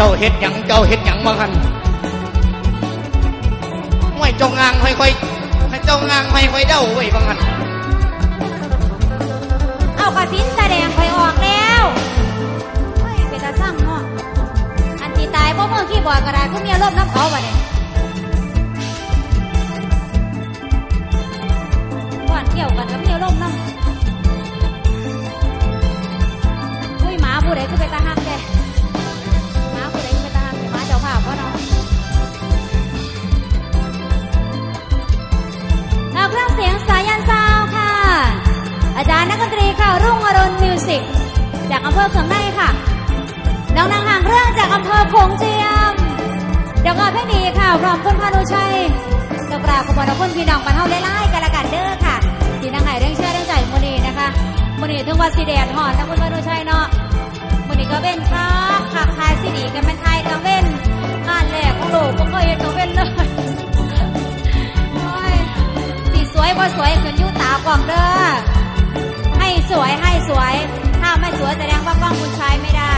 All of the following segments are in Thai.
จ้าเฮ็ดหยังเจ้าเฮ็ดหยังบ่หันห้วยจ้างางห้อยค่อยให้เจ้างางห้อยค่อยเด้าไว้บ่หันเอากระสินแสดงค่อยออกแล้วเฮ้ยไปตาสั่งเนาะอันที่ตายพบ่เมื่อกี้บ่อกระดาษคือเมียลบน้ำเขาบ่เนี่ยหวานเกี่ยวกันกับเมียลบน้ำเฮ้ยหมาผู้ใดคือเปตาหักด้ รื่เสียงสายันซาวค่ะ อาจารย์นักดนตรีค่ะ รุ่งอรุณมิวสิกจากอำเภอเขียงในค่ะน้องนางหางเรื่องจากอำเภอโขงเจียมเดี๋ยวกอเพี่งดีค่ะพร้อมคุณพานุชัยกักปราขบวนคุณพี่น้องมาเท่าไล่กันละกันเด้อค่ะที่นางไหนเรื่องเชื่อเรื่องใจมุนีนะคะมุนีถึงว่าสีแดดหอนนะคุณพานุชัยเนาะ ก็สวยขึ้นยุ่ตากว้องเด้อให้สวยให้สวย ถ้าไม่สวยแสดงว่ากล้องคุณใช้ไม่ได้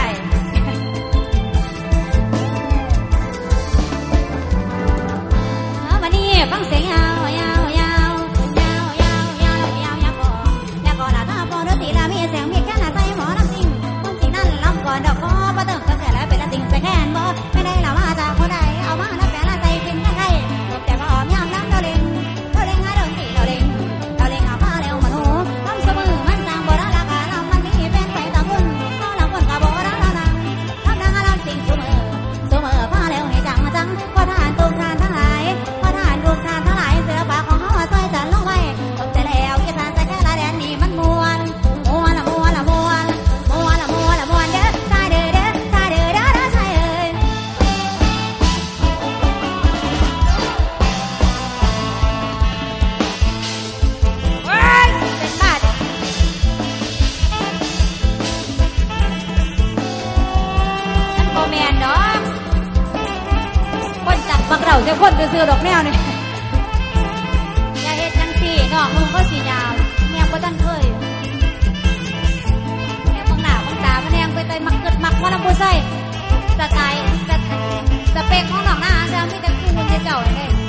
ซื้อดอกแมวเนี่ยอย่าเฮ็ดจังสี่น้องมึงก็สียาวแมวก็ตั้งเคยแนวบางหนาวบางตาบางแนงไปไตยมักเกิดมักว่าน้ำผู้ใส่สไตล์สเปกของนองหน้าจะมีแต่คู่เจ้าเลย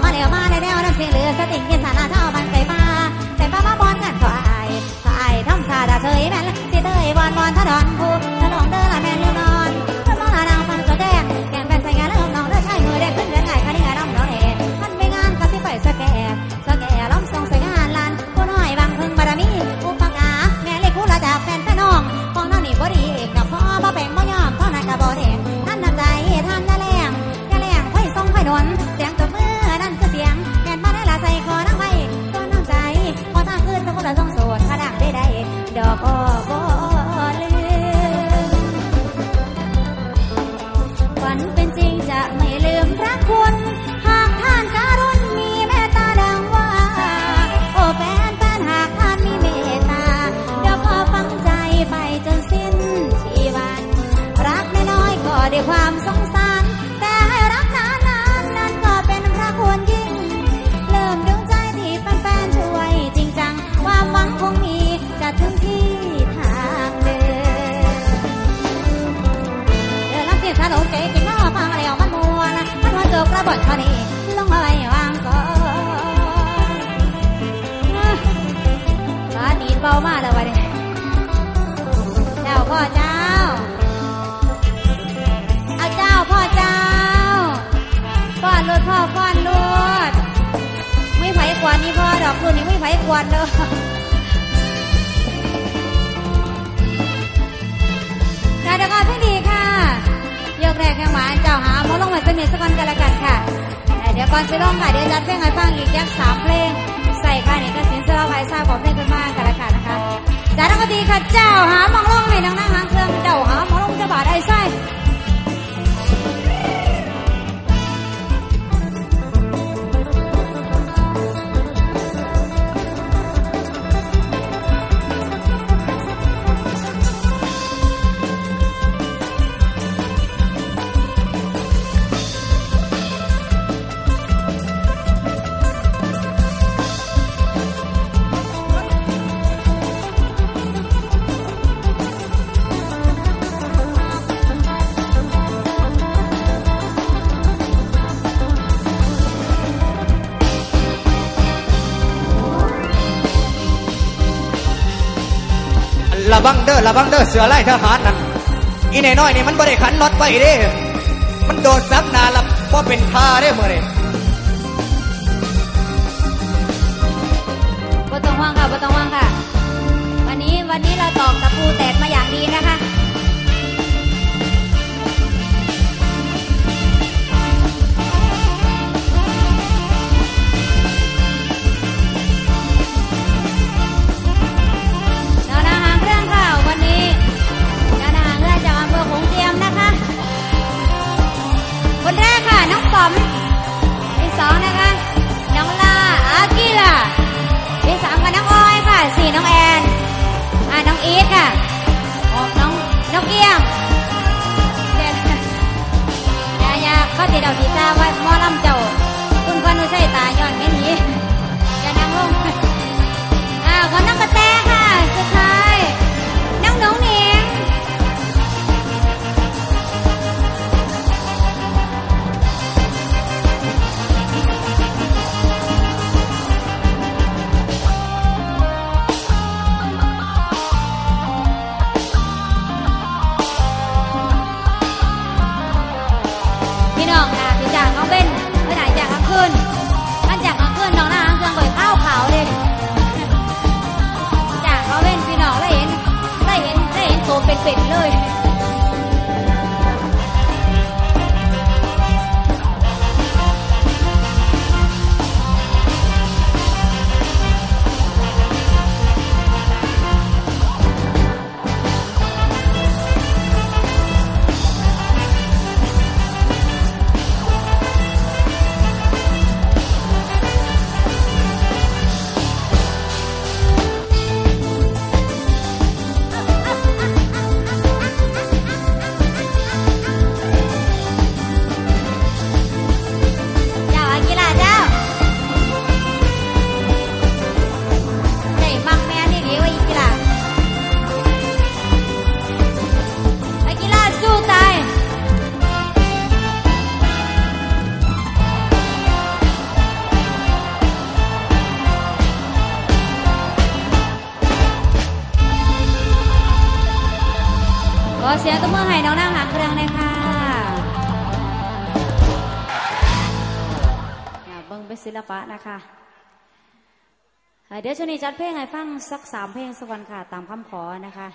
妈嘞，妈嘞，那片绿色的云彩。 เบามากเลยวันนี้เจ้าพ่อเจ้า เอาเจ้าพ่อเจ้าฟ้อนรถพ่อฟ้อนรถไม่ไผกวนนี่พ่อดอกคืนนี้ไม่ไผกวนเลยค่ะเดี๋ยวก่อนพี่ดีค่ะยกแรกแข่งหวานเจ้าหาหมอลงมาสนิทสักวันกันละกันค่ะเดี๋ยวก่อนจะลงค่ะเดี๋ยวจัดเพลงให้ฟังอีกยักสามเพลงใส่ค่ะนี่ก็สินสละไพทราบของเพลงกันมากกันละกันนะคะ จ้านักดีค่ะเจ้าหาหมองลงให้นางนั่งหางเครื่องเจ้าหาหมองลงจะบาดไอ้ไส้ ระวังเด้อระวังเด้อเสือไล่ทหารนั่นอีนน้อยนี่มันบ่ได้ขันน็อตไว้เด้มันโดนซับนาละบ่เป็นท่าเด้เมื่อไรบ่ต้องห่วงค่ะบ่ต้องห่วงค่ะ วันนี้วันนี้เราตอกตะปูแตกมาอย่างดีนะคะ เห็นตัวเป็นๆเลย สียงตัวมือให้น้องนางหางเครื่องเลยค่ะเบิ้งเป็นศิลปะนะคะเอ่อเดี๋ยวช่วงนี้จัดเพลงให้ฟังสักสามเพลงสักวันค่ะ ตามคำขอนะคะ